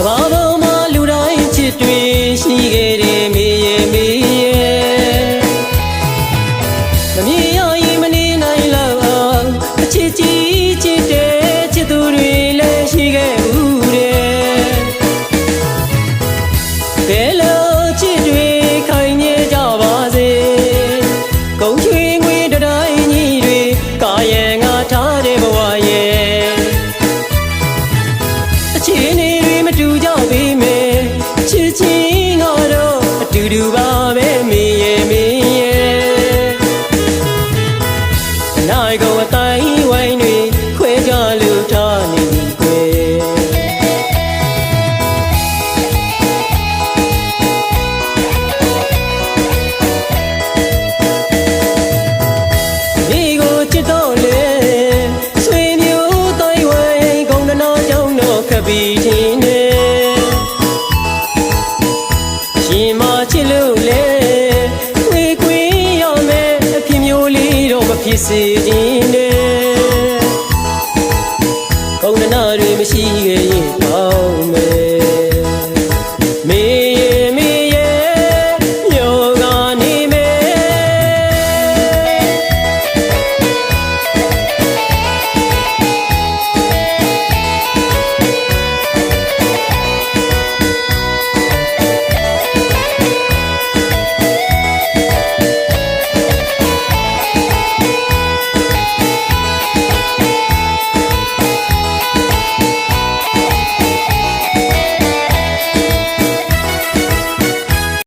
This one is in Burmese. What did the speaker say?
ကဘာပေါ်မှာလူတိုင်းချစ်တွေရှိခဲ့တယ်မေးရဲ့မေးရဲ့မမြင်ရရင်မနေနိုင်လောက်အချစ်ကြီးချစ်တဲ့ချစ်သူတွေလည်းရှိခဲ့ဘူးတဲ့ဘယ်လိုချစ်တွေခိုင်နေကြပါစေကုန်းချွေငွေတတိုင်းကြီးတွေကာယံငါထားတဲ့ဘဝရဲ့အချင်း မတူကြပေမဲ့ချစ်ချင်းကတော့အတူတူပါပဲမင်းရဲ့မင်းရဲ့အနာကောအတိုင်းဝိုင်းတွေခွဲကြလို့ထားနေပြီကွယ်မိကိုချစ်တော့လေဆွေမျိုးတိုင်းဝိုင်းကုန်တော့ကြောင်းတော့ခပီးချင်း စီခြင်းနဲ့ကောင်းတဲ့နာတွေမရှိခဲ့ရင်ပါ